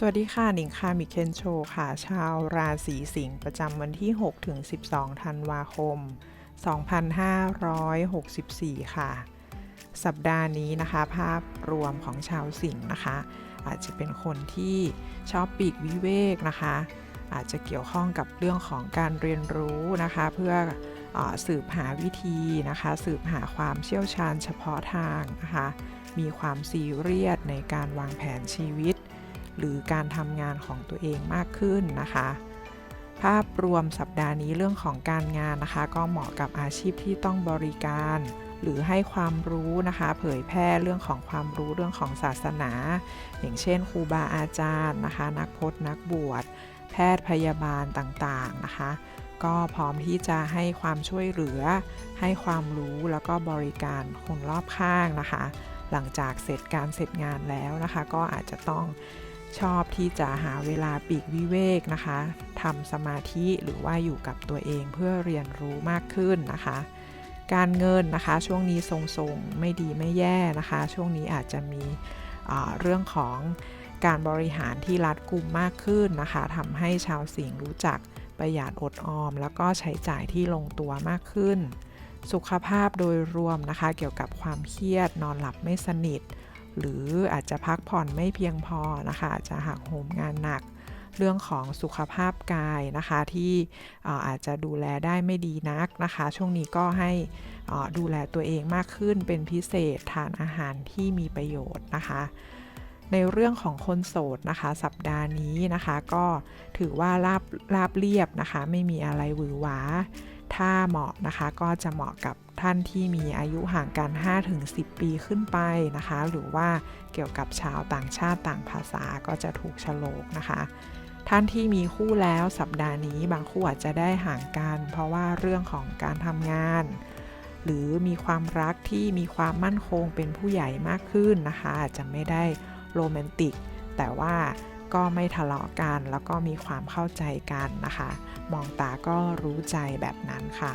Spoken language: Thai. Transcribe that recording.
สวัสดีค่ะ หนิงค่ะมิเคนโชค่ะ ชาวราศีสิงห์ประจำวันที่ 6 ถึง 12 ธันวาคม 2564 ค่ะ สัปดาห์นี้นะคะ ภาพรวมของชาวสิงห์นะคะ อาจจะเป็นคนที่ชอบปีกวิเวกนะคะ อาจจะเกี่ยวข้องกับเรื่องของการเรียนรู้นะคะ เพื่ออสืบหาวิธีนะคะ สืบหาความเชี่ยวชาญเฉพาะทางนะคะ มีความซีเรียสในการวางแผนชีวิต หรือการทำงานของตัวเองมากขึ้นนะคะ ภาพรวมสัปดาห์นี้เรื่องของการงานนะคะ ก็เหมาะกับอาชีพที่ต้องบริการ หรือให้ความรู้นะคะ เผยแพร่เรื่องของความรู้เรื่องของศาสนา อย่างเช่นครูบาอาจารย์นะคะ นักพจน์นักบวชแพทย์พยาบาลต่างๆนะคะก็พร้อมที่จะให้ความช่วยเหลือ ให้ความรู้แล้วก็บริการคนรอบข้างนะคะ หลังจากเสร็จการเสร็จงานแล้วนะคะ ก็อาจจะต้อง ชอบที่จะหาเวลาปีกวิเวกนะคะทำสมาธิหรือว่าอยู่กับตัวเองเพื่อเรียนรู้มากขึ้นนะคะ การเงินนะคะช่วงนี้ทรงๆไม่ดีไม่แย่นะคะ ช่วงนี้อาจจะมีเรื่องของการบริหารที่รัดกุมมากขึ้นนะคะทำให้ชาวสิงห์รู้จักประหยัดอดออม แล้วก็ใช้จ่ายที่ลงตัวมากขึ้น สุขภาพโดยรวมนะคะ เกี่ยวกับความเครียดนอนหลับไม่สนิท หรืออาจจะพักผ่อนไม่เพียงพอนะคะอาจจะหักโหมงานหนัก เรื่องของสุขภาพกายนะคะที่อ่าอาจจะดูแลได้ไม่ดีนักนะคะ ช่วงนี้ก็ให้อ่าดูแลตัวเองมากขึ้นเป็นพิเศษทานอาหารที่มีประโยชน์นะคะในเรื่องของคนโสดนะคะ สัปดาห์นี้นะคะ ก็ถือว่าราบราบเรียบนะคะ ไม่มีอะไรหวือหวา ถ้าเหมาะนะคะก็จะเหมาะกับ ท่านที่มีอายุห่างกัน 5-10 ปีขึ้นไปนะคะ หรือว่าเกี่ยวกับชาวต่างชาติต่างภาษาก็จะถูกฉลกนะคะ ท่านที่มีคู่แล้วสัปดาห์นี้บางคู่อาจจะได้ห่างกัน เพราะว่าเรื่องของการทำงาน หรือมีความรักที่มีความมั่นคงเป็นผู้ใหญ่มากขึ้นนะคะ อาจจะไม่ได้โรแมนติก แต่ว่าก็ไม่ทะเลาะกันแล้วก็มีความเข้าใจกันนะคะ มองตาก็รู้ใจแบบนั้นค่ะ